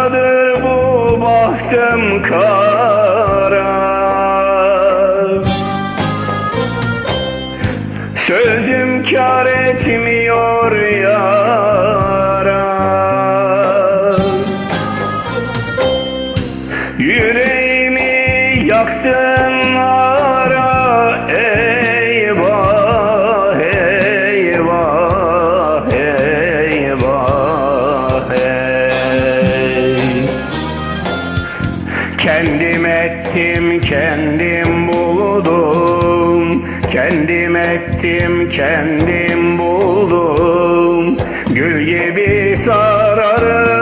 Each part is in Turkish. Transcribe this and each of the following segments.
Karadır bu bahtım kara. Sözüm kar etmiyor yara. Yüreğimi yaktın ara Kendim ettim, kendim buldum. Kendim ettim, kendim buldum. Gül gibi sararıp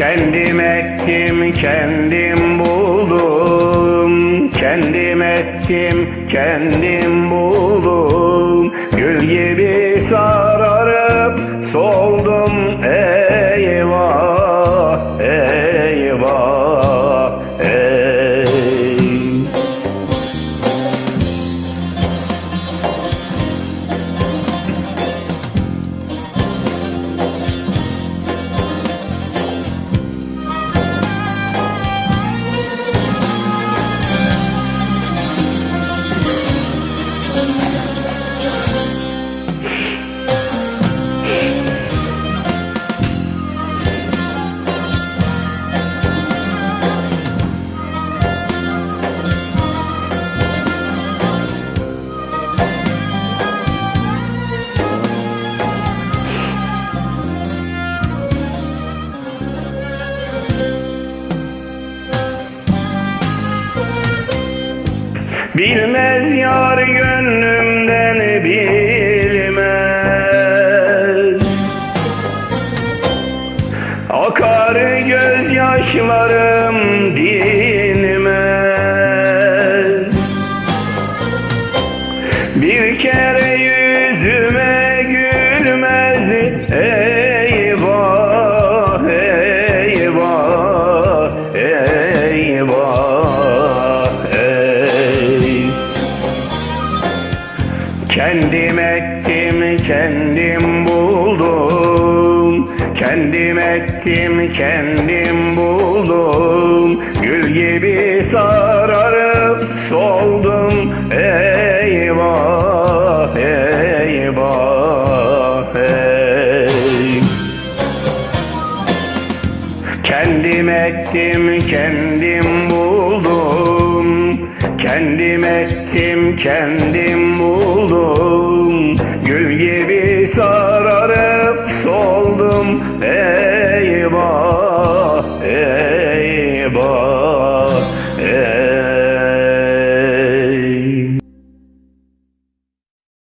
Kendim ettim, kendim buldum. Kendim ettim, kendim buldum. Gül gibi sararıp soldum. Bilmez yar gönlümden bilmez. Akar gözyaşlarım dinmez. Bir kere yüzüme gülmez Eyvah, Kendim ettim, kendim buldum. Kendim ettim, kendim buldum. Gül gibi sararıp soldum. Eyvah, eyvah, ey. Kendim ettim, kendim buldum. Kendim ettim, kendim buldum.